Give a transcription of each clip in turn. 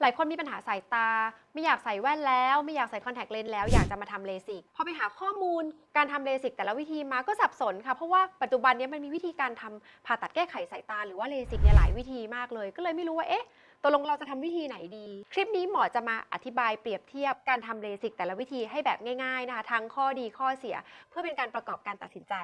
หลายคนมีปัญหาสายตา ไม่อยากใส่แว่นแล้ว ไม่อยากใส่คอนแทคเลนส์แล้วอยากจะมาทำเลสิกพอไปหาข้อมูลการทำเลสิกแต่ละวิธีมาก็สับสนค่ะ เพราะว่าปัจจุบันนี้มันมีวิธีการทำผ่าตัดแก้ไขสายตาหรือว่าเลสิกเนี่ยหลายวิธีมากเลย ก็เลยไม่รู้ว่าเอ๊ะตกลงเราจะทำวิธีไหนดี คลิปนี้หมอจะมาอธิบายเปรียบเทียบการทำเลสิกแต่ละวิธีให้แบบง่ายๆนะคะทั้งข้อดีข้อเสีย เพื่อเป็นการประกอบการตัดสินใจ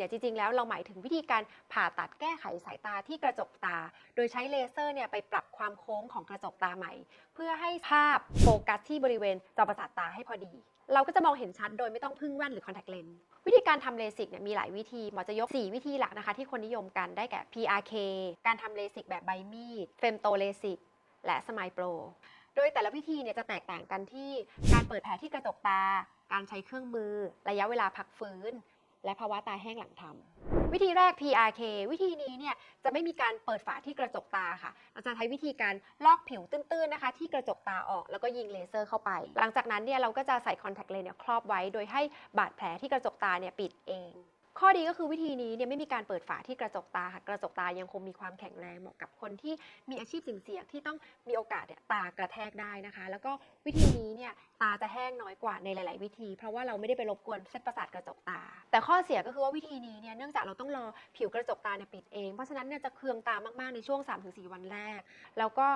การทำเลสิกเนี่ยจริงๆแล้วเราหมายถึงวิธีการผ่าตัดแก้ไขสายตาที่กระจกตา โดยใช้เลเซอร์เนี่ยไปปรับความโค้งของกระจกตาใหม่ เพื่อให้ภาพโฟกัสที่บริเวณจอประสาทตาให้พอดี เราก็จะมองเห็นชัดโดยไม่ต้องพึ่งแว่นหรือคอนแทคเลนส์วิธีการทำเลสิกเนี่ยมีหลายวิธีหมอจะยก 4 วิธีหลักนะคะ ที่คนนิยมกันได้แก่ PRK การทำเลสิกแบบใบมีดเฟมโตเลสิกและสมายโปรโดยแต่ละวิธีเนี่ยจะแตกต่างกันที่การเปิดแผลที่กระจกตา การใช้เครื่องมือ ระยะเวลาพักฟื้น และภาวะตาแห้งหลังทำวิธีแรก PRK วิธีนี้เนี่ยจะไม่มีการเปิดฝาที่กระจกตาค่ะ เราจะใช้วิธีการลอกผิวตื้นๆนะคะ ที่กระจกตาออกแล้วก็ยิงเลเซอร์เข้าไป หลังจากนั้นเนี่ยเราก็จะใส่คอนแทคเลนส์ครอบไว้ โดยให้บาดแผลที่กระจกตาเนี่ยปิดเอง ข้อดีก็คือวิธีนี้เนี่ยไม่มีการเปิดฝาที่กระจกตาค่ะกระจกตายังคงมีความแข็งแรงเหมาะกับคนที่มีอาชีพเสี่ยงๆที่ต้องมีโอกาสเนี่ยตากระแทกได้นะคะ แล้วก็วิธีนี้เนี่ยตาจะแห้งน้อยกว่าในหลาย ๆ วิธี เพราะว่าเราไม่ได้ไปรบกวนเส้นประสาทกระจกตา แต่ข้อเสียก็คือว่าวิธีนี้เนี่ยเนื่องจากเราต้องรอผิวกระจกตาเนี่ยปิดเอง เพราะฉะนั้นเนี่ยจะเคืองตามาก ๆ ในช่วง 3-4 วันแรก แล้วก็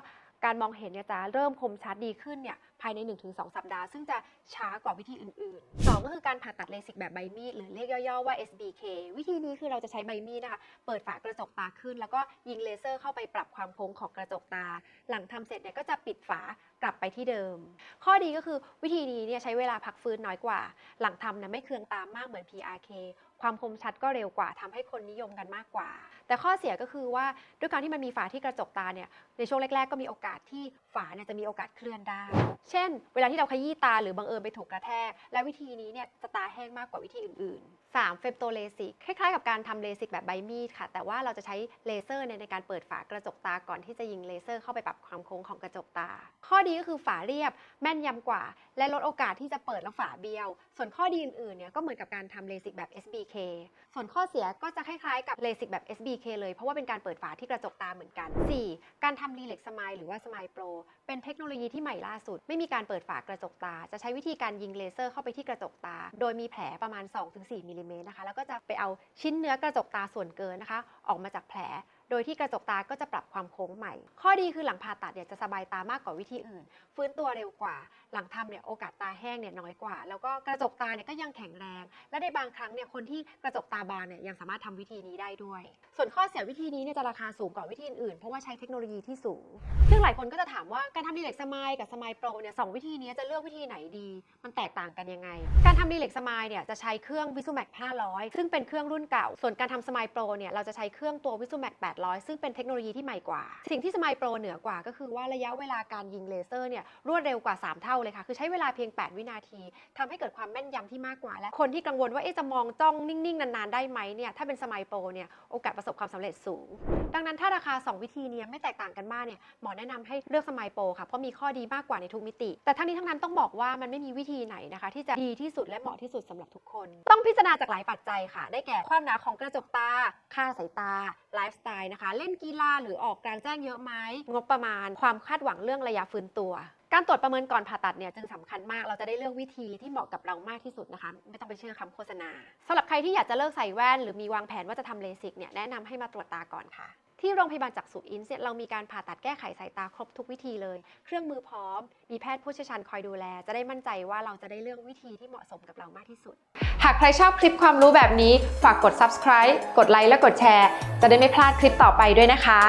การมองเห็นเนี่ยจะเริ่มคมชัดดีขึ้นเนี่ยภายใน 1-2 สัปดาห์ ซึ่งจะช้ากว่าวิธีอื่นๆ 2 ก็คือการผ่าตัดเลสิกแบบใบมีด หรือเรียกย่อๆว่า SBK วิธีนี้คือเราจะใช้ใบมีดนะคะ เปิดฝากระจกตาขึ้น แล้วก็ยิงเลเซอร์เข้าไปปรับความโค้งของกระจกตา หลังทำเสร็จเนี่ยก็จะปิดฝากลับไปที่เดิม ข้อดีก็คือวิธีนี้เนี่ยใช้เวลาพักฟื้นน้อยกว่า หลังทำเนี่ยไม่เคืองตามมากเหมือน PRK ความคมชัดก็เร็วกว่าทำให้คนนิยมกันมากกว่า แต่ข้อเสียก็คือว่าด้วยการที่มันมีฝาที่กระจกตาเนี่ยในช่วงแรก ๆ ก็มีโอกาสที่ฝาเนี่ยจะมีโอกาสเคลื่อนได้ เช่น เวลาที่เราขยี้ตาหรือบังเอิญไปถูกกระแทก และวิธีนี้เนี่ยจะตาแห้งมากกว่าวิธีอื่นๆ 3. เฟมโตเลสิกคล้ายๆกับการทำเลสิกแบบใบมีดค่ะ แต่ว่าเราจะใช้เลเซอร์เนี่ยในการเปิดฝากระจกตาก่อนที่จะยิงเลเซอร์เข้าไปปรับความโค้งของกระจกตา ข้อดีก็คือฝาเรียบแม่นยำกว่า และลดโอกาสที่จะเปิดแล้วฝาเบี้ยว ส่วนข้อดีอื่นๆเนี่ยก็เหมือนกับการทำเลสิกแบบ SBK ส่วนข้อเสียก็จะคล้ายๆกับเลสิกแบบ SBK เลยเพราะว่าเป็นการเปิดฝาที่กระจกตาเหมือนกัน 4. การทำรีเล็กสมายหรือว่าสมายโปรเป็นเทคโนโลยีที่ใหม่ล่าสุด ไม่มีการเปิดฝากระจกตา จะใช้วิธีการยิงเลเซอร์เข้าไปที่กระจกตา โดยมีแผลประมาณ 2-4มิลลิเมตรนะคะแล้วก็จะไปเอาชิ้นเนื้อกระจกตาส่วนเกินนะคะ ออกมาจากแผล โดยที่กระจกตาก็จะปรับความโค้งใหม่ ข้อดีคือหลังผ่าตัดเนี่ยจะสบายตามากกว่าวิธีอื่น ฟื้นตัวเร็วกว่า หลังทำเนี่ยโอกาสตาแห้งเนี่ยน้อยกว่า แล้วก็กระจกตาเนี่ยก็ยังแข็งแรง และในบางครั้งเนี่ยคนที่กระจกตาบางเนี่ยยังสามารถทำวิธีนี้ได้ด้วย ส่วนข้อเสียวิธีนี้เนี่ยจะราคาสูงกว่าวิธีอื่นเพราะว่าใช้เทคโนโลยีที่สูง ซึ่งหลายคนก็จะถามว่าการทำดีเล็กสมายกับสมายโปรเนี่ยสองวิธีนี้จะเลือกวิธีไหนดี มันแตกต่างกันยังไง การทำดีเล็กสมายเนี่ยจะใช้เครื่อง Visumax 500 ซึ่งเป็นเครื่องรุ่นเก่า ส่วนการทำสมายโปรเนี่ยเราจะใช้เครื่องตัว Visumax 800 ซึ่งเป็นเทคโนโลยีที่ใหม่กว่า สิ่งที่สมายโปรเหนือกว่า ก็คือว่าระยะเวลาการยิงเลเซอร์เนี่ยรวดเร็วกว่า 3 เท่าเลยค่ะ คือใช้เวลาเพียง 8 วินาทีทำให้เกิดความแม่นยำที่มากกว่า และคนที่กังวลว่าเอ๊ะจะมองจ้องนิ่ง ๆ นาน ๆ ได้ไหมเนี่ยถ้าเป็นสมายโปรเนี่ยโอกาสประสบความสำเร็จสูง ดังนั้นถ้าราคา 2 วิธีเนี้ไม่แตกต่างกันมากเนี่ยหมอแนะนำให้เลือกสมายโปรค่ะเพราะมีข้อดีมากกว่าในทุกมิติ แต่ทั้งนี้ทั้งนั้นต้องบอกว่ามันไม่มีวิธีไหนนะคะ ที่จะดีที่สุดและเหมาะที่สุดสำหรับทุกคน ต้องพิจารณาจากหลายปัจจัยค่ะ ได้แก่ความหนาของกระจกตา ค่าสายตาไลฟ์สไตล์นะคะ เล่นกีฬาหรือออกกลางแจ้งเยอะไหมงบประมาณ ความคาดหวังเรื่องระยะฟื้นตัว การตรวจประเมินก่อนผ่าตัดเนี่ยจึงสำคัญมากเราจะได้เลือกวิธีที่เหมาะกับเรามากที่สุดนะคะ ไม่ต้องไปเชื่อคำโฆษณาสำหรับใครที่อยากจะเลิกใส่แว่น หรือมีวางแผนว่าจะทำเลสิกเนี่ยแนะนำให้มาตรวจตาก่อนค่ะ ที่โรงพยาบาลจักษุอินเนี่ยเรามีการผ่าตัดแก้ไขสายตาครบทุกวิธีเลย เครื่องมือพร้อม มีแพทย์ผู้เชี่ยวชาญคอยดูแล จะได้มั่นใจว่าเราจะได้เลือกวิธีที่เหมาะสมกับเรามากที่สุด หากใครชอบคลิปความรู้แบบนี้ ฝากกด subscribe กดไลค์และกดแชร์ จะได้ไม่พลาดคลิปต่อไปด้วยนะคะ